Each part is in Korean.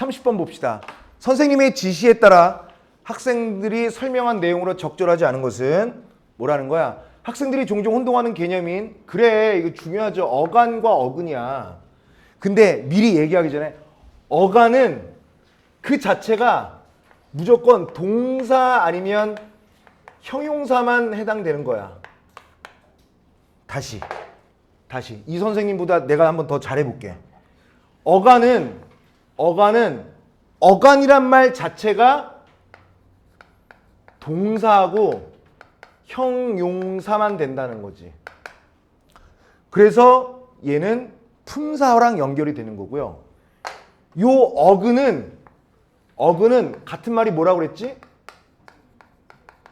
30번 봅시다. 선생님의 지시에 따라 학생들이 설명한 내용으로 적절하지 않은 것은 뭐라는 거야? 학생들이 종종 혼동하는 개념인 그래 이거 중요하죠. 어간과 어근이야. 근데 미리 얘기하기 전에 어간은 그 자체가 무조건 동사 아니면 형용사만 해당되는 거야. 다시 다시 이 선생님보다 내가 한번 더 잘해볼게. 어간은 어간은 어간이란 말 자체가 동사하고 형용사만 된다는 거지. 그래서 얘는 품사랑 연결이 되는 거고요. 요 어근은 어근은 같은 말이 뭐라고 그랬지?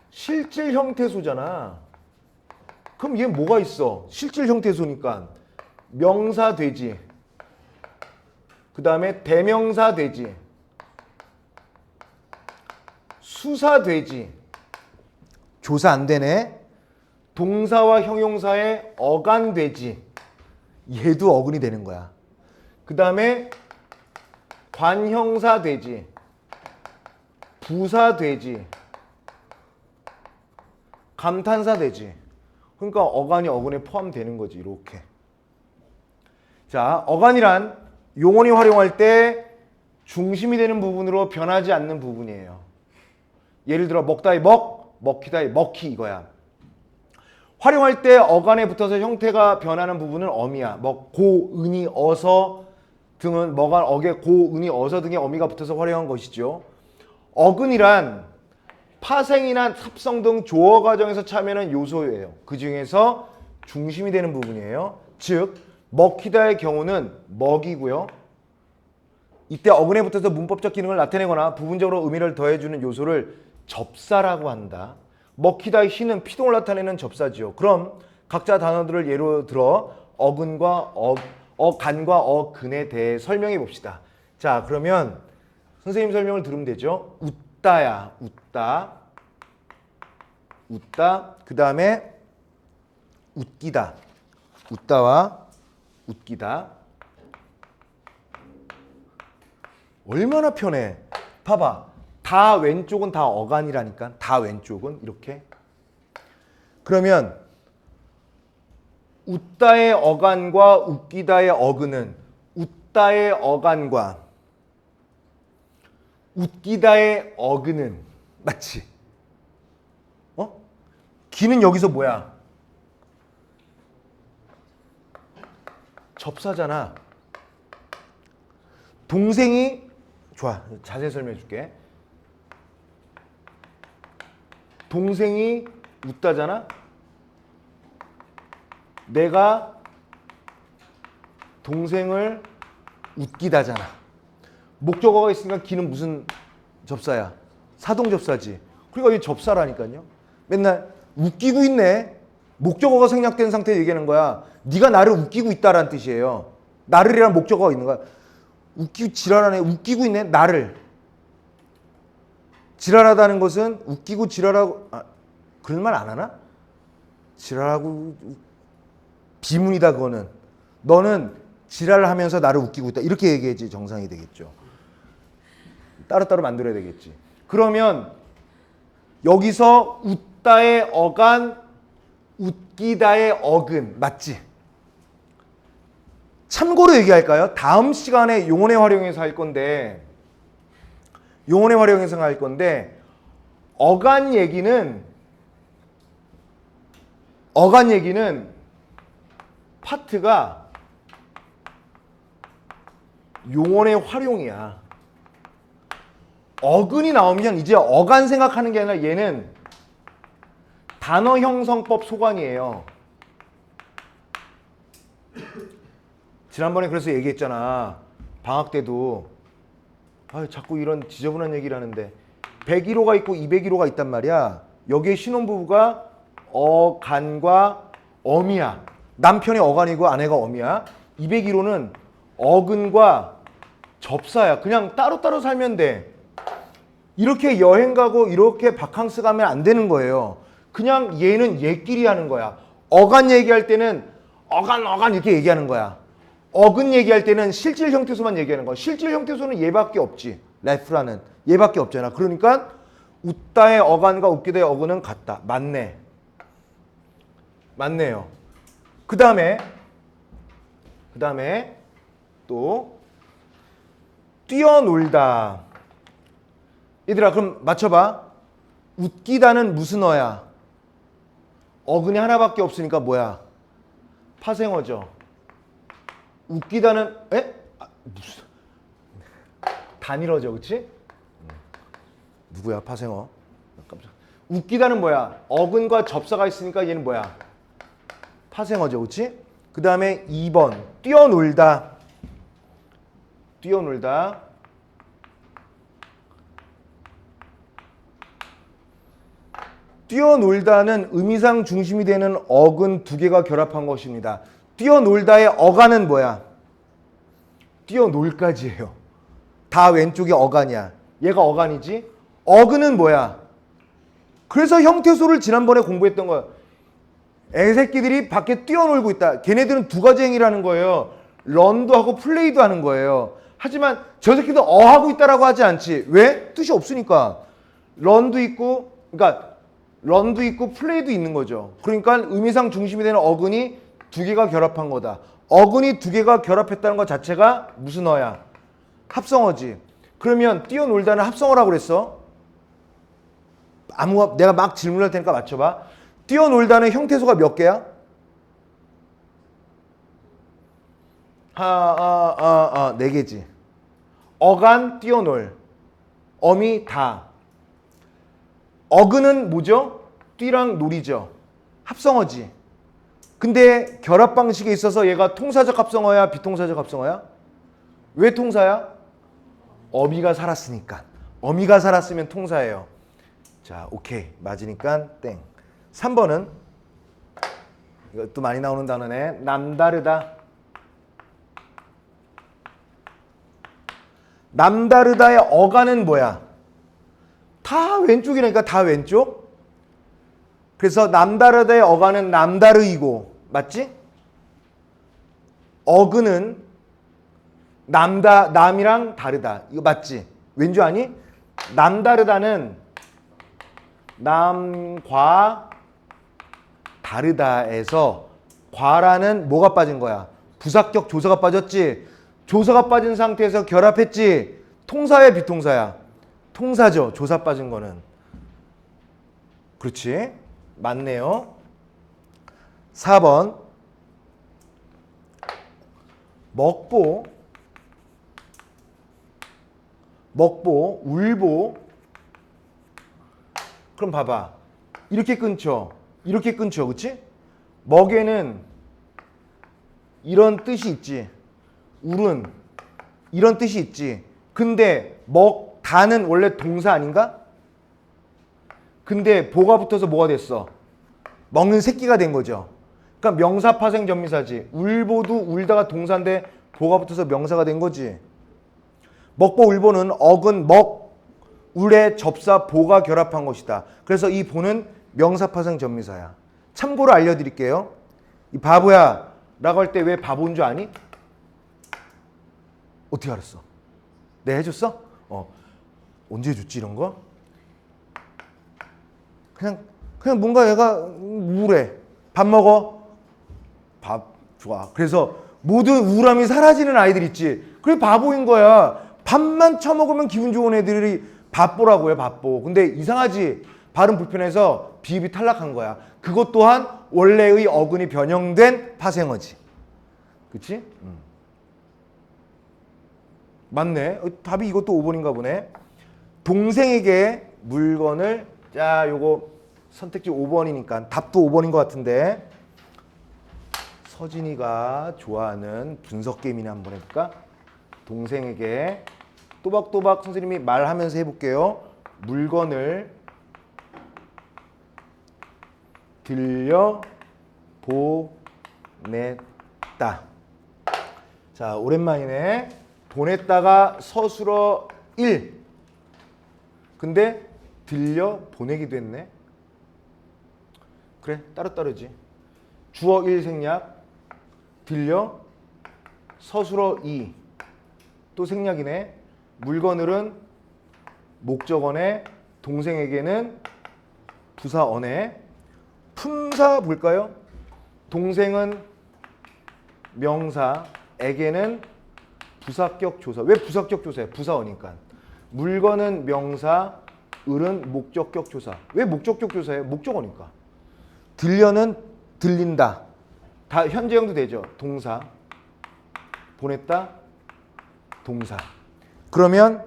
실질 형태소잖아. 그럼 얘 뭐가 있어? 실질 형태소니까 명사 되지. 그 다음에 대명사 되지. 수사 되지. 조사 안 되네. 동사와 형용사의 어간 되지. 얘도 어근이 되는 거야. 그 다음에 관형사 되지. 부사 되지. 감탄사 되지. 그러니까 어간이 어근에 포함되는 거지. 이렇게. 자, 어간이란 용언이 활용할 때 중심이 되는 부분으로 변하지 않는 부분이에요. 예를 들어 먹다의 먹, 먹히다의 먹히 이거야. 활용할 때 어간에 붙어서 형태가 변하는 부분은 어미야. 뭐 고, 은이, 어서 등은 뭐가 어게 고, 은이, 어서 등의 어미가 붙어서 활용한 것이죠. 어근이란 파생이나 삽성 등 조어 과정에서 참여하는 요소예요. 그 중에서 중심이 되는 부분이에요. 즉 먹히다의 경우는 먹이고요. 이때 어근에 붙어서 문법적 기능을 나타내거나 부분적으로 의미를 더해주는 요소를 접사라고 한다. 먹히다의 희는 피동을 나타내는 접사지요. 그럼 각자 단어들을 예로 들어 어근과 어, 어간과 어근에 대해 설명해 봅시다. 자 그러면 선생님 설명을 들으면 되죠. 웃다야 웃다 웃다 그 다음에 웃기다 웃다와 웃기다 얼마나 편해 봐봐 다 왼쪽은 다 어간이라니까 다 왼쪽은 이렇게 그러면 웃다의 어간과 웃기다의 어근은 웃다의 어간과 웃기다의 어근은 맞지? 어? 기는 여기서 뭐야? 접사잖아. 동생이 좋아. 자세히 설명해 줄게. 동생이 웃다잖아. 내가 동생을 웃기다잖아. 목적어가 있으니까 기는 무슨 접사야? 사동 접사지. 그러니까 이 접사라니까요. 맨날 웃기고 있네. 목적어가 생략된 상태에 얘기하는 거야. 네가 나를 웃기고 있다라는 뜻이에요. 나를이라는 목적어가 있는 거야. 웃기고 지랄하네. 웃기고 있네. 나를. 지랄하다는 것은 웃기고 지랄하고 아, 그런 말 안 하나? 지랄하고 비문이다 그거는. 너는 지랄하면서 나를 웃기고 있다. 이렇게 얘기해야지 정상이 되겠죠. 따로따로 만들어야 되겠지. 그러면 여기서 웃다의 어간, 웃기다의 어근 맞지? 참고로 얘기할까요? 다음 시간에 용언의 활용에서 할 건데 용언의 활용에서 할 건데 어간 얘기는 어간 얘기는 파트가 용언의 활용이야. 어근이 나오면 이제 어간 생각하는 게 아니라 얘는 단어 형성법 소관이에요. 지난번에 그래서 얘기했잖아. 방학 때도 아 자꾸 이런 지저분한 얘기를 하는데 101호가 있고 201호가 있단 말이야. 여기에 신혼부부가 어간과 어미야. 남편이 어간이고 아내가 어미야. 201호는 어근과 접사야. 그냥 따로따로 살면 돼. 이렇게 여행 가고 이렇게 바캉스 가면 안 되는 거예요. 그냥 얘는 얘끼리 하는 거야. 어간 얘기할 때는 어간 어간 이렇게 얘기하는 거야. 어근 얘기할 때는 실질 형태소만 얘기하는 거야. 실질 형태소는 얘밖에 없지. 레프라는 얘밖에 없잖아. 그러니까 웃다의 어간과 웃기다의 어근은 같다. 맞네. 맞네요. 그 다음에 그 다음에 또 뛰어놀다. 얘들아 그럼 맞춰봐. 웃기다는 무슨 어야? 어근이 하나밖에 없으니까 뭐야? 파생어죠. 웃기다는 에? 아, 무슨 단일어죠, 그렇지? 누구야 파생어? 깜짝. 웃기다는 뭐야? 어근과 접사가 있으니까 얘는 뭐야? 파생어죠, 그렇지? 그 다음에 2번 뛰어놀다. 뛰어놀다. 뛰어놀다는 의미상 중심이 되는 어근 두 개가 결합한 것입니다. 뛰어놀다의 어간은 뭐야? 뛰어놀까지예요. 다 왼쪽이 어간이야. 얘가 어간이지. 어근은 뭐야? 그래서 형태소를 지난번에 공부했던 거야. 애새끼들이 밖에 뛰어놀고 있다. 걔네들은 두 가지 행위라는 거예요. 런도 하고 플레이도 하는 거예요. 하지만 저 새끼들 어 하고 있다라고 하지 않지. 왜? 뜻이 없으니까. 런도 있고, 그러니까 런도 있고 플레이도 있는 거죠. 그러니까 의미상 중심이 되는 어근이 두 개가 결합한 거다. 어근이 두 개가 결합했다는 것 자체가 무슨 어야? 합성어지. 그러면 뛰어놀다는 합성어라고 그랬어. 아무 내가 막 질문할 테니까 맞춰봐. 뛰어놀다는 형태소가 몇 개야? 아, 아, 아, 아, 네 개지. 어간 뛰어놀. 어미 다. 어근은 뭐죠? 뛰랑 놀이죠. 합성어지. 근데 결합 방식에 있어서 얘가 통사적 합성어야, 비통사적 합성어야? 왜 통사야? 어미가 살았으니까. 어미가 살았으면 통사예요. 자, 오케이. 맞으니까 땡. 3번은 이것도 많이 나오는 단어네. 남다르다. 남다르다의 어간은 뭐야? 다 왼쪽이니까 다 왼쪽. 그래서 남다르다의 어간은 남다르이고 맞지? 어근은 남다 남이랑 다르다. 이거 맞지? 왠지 아니? 남다르다는 남과 다르다에서 과라는 뭐가 빠진 거야? 부사격 조사가 빠졌지. 조사가 빠진 상태에서 결합했지. 통사야 비통사야? 통사죠. 조사 빠진 거는. 그렇지. 맞네요. 4번. 먹보. 먹보, 울보. 그럼 봐봐. 이렇게 끊죠. 이렇게 끊죠. 그치? 먹에는 이런 뜻이 있지. 울은 이런 뜻이 있지. 근데 먹 다는 원래 동사 아닌가? 근데 보가 붙어서 뭐가 됐어? 먹는 새끼가 된 거죠. 그러니까 명사 파생 전미사지. 울보도 울다가 동사인데 보가 붙어서 명사가 된 거지. 먹보 울보는 어근 먹 울의 접사 보가 결합한 것이다. 그래서 이 보는 명사 파생 전미사야. 참고로 알려드릴게요. 이 바보야 라고 할 때 왜 바보인 줄 아니? 어떻게 알았어? 내 해줬어? 어 언제 해줬지 이런 거? 그냥 그냥 뭔가 얘가 우울해. 밥 먹어. 밥 좋아. 그래서 모든 우울함이 사라지는 아이들 있지. 그래 바보인 거야. 밥만 처먹으면 기분 좋은 애들이 밥보라고 해 밥보. 근데 이상하지. 발음 불편해서 비입이 탈락한 거야. 그것 또한 원래의 어근이 변형된 파생어지. 그치? 음. 맞네. 어, 답이 이것도 5번인가 보네. 동생에게 물건을 자 요거 선택지 5번이니까 답도 5번인 것 같은데 서진이가 좋아하는 분석 게임이나 한번 해볼까? 동생에게 또박또박 선생님이 말하면서 해볼게요. 물건을 들려 보냈다. 자 오랜만이네. 보냈다가 서술어 1. 근데 들려 보내기도 했네. 그래 따로따로지. 주어 1 생략 들려 서술어 이. 또 생략이네. 물건을은 목적어네. 동생에게는 부사어네. 품사 볼까요? 동생은 명사 에게는 부사격 조사. 왜 부사격 조사예요? 부사어니까. 물건은 명사, 을은 목적격 조사. 왜 목적격 조사예요? 목적어니까. 들려는 들린다. 다 현재형도 되죠. 동사. 보냈다. 동사. 그러면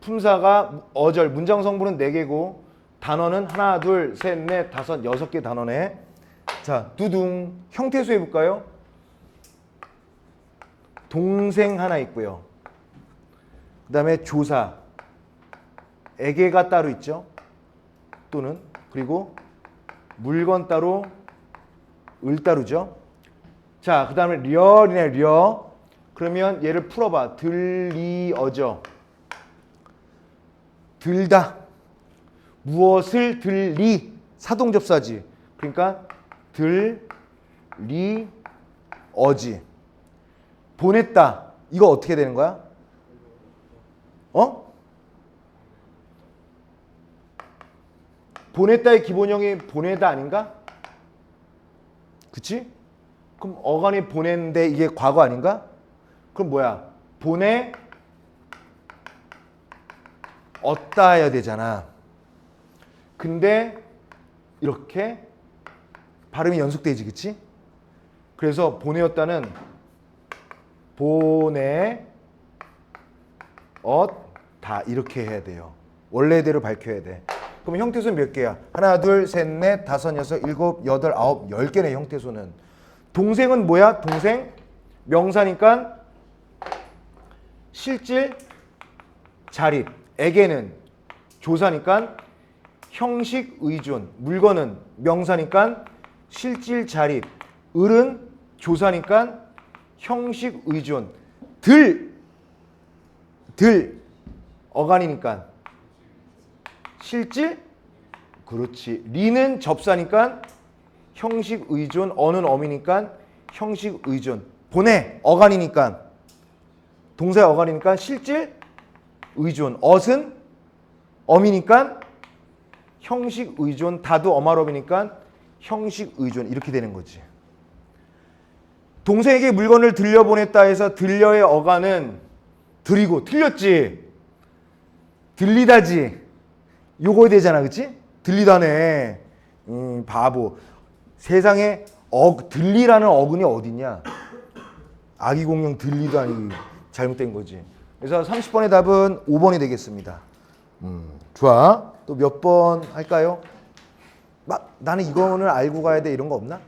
품사가 어절 문장 성분은 4개고 단어는 하나, 둘, 셋, 넷, 다섯, 여섯 개 단어네. 자, 두둥. 형태수 해볼까요? 동생 하나 있고요. 그 다음에 조사. 에게가 따로 있죠. 또는 그리고 물건 따로 을 따르죠. 자, 그 다음에 려이네 려. 그러면 얘를 풀어봐. 들리어져. 들다. 무엇을 들리 사동접사지. 그러니까 들리 어지. 보냈다. 이거 어떻게 되는 거야? 어? 보냈다의 기본형이 보내다 아닌가? 그치? 그럼 어간이 보냈는데 이게 과거 아닌가? 그럼 뭐야? 보내 얻다 해야 되잖아. 근데 이렇게 발음이 연속되지, 그치? 그래서 보내었다는 보내 얻다 이렇게 해야 돼요. 원래대로 밝혀야 돼. 그럼 형태수는 몇 개야? 하나, 둘, 셋, 넷, 다섯, 여섯, 일곱, 여덟, 아홉, 열 개네 형태수는. 동생은 뭐야? 동생 명사니까 실질 자립. 에게는 조사니까 형식 의존. 물건은 명사니까 실질 자립. 을은 조사니까 형식 의존. 들, 들, 어간이니까 실질? 그렇지. 리는 접사니까 형식 의존, 어는 어미니까 형식 의존. 보내, 어간이니까 동사의 어간이니까 실질 의존. 엇은 어미니까 형식 의존. 다도 어말어미니까 형식 의존. 이렇게 되는 거지. 동생에게 물건을 들려보냈다 해서 들려의 어간은 드리고 틀렸지. 들리다지. 요거 되잖아, 그치? 들리다네. 음, 바보. 세상에 어, 들리라는 어근이 어딨냐? 아기 공룡 들리도 아니고 잘못된 거지. 그래서 30번의 답은 5번이 되겠습니다. 음, 좋아. 또 몇 번 할까요? 막 나는 이거는 알고 가야 돼 이런 거 없나?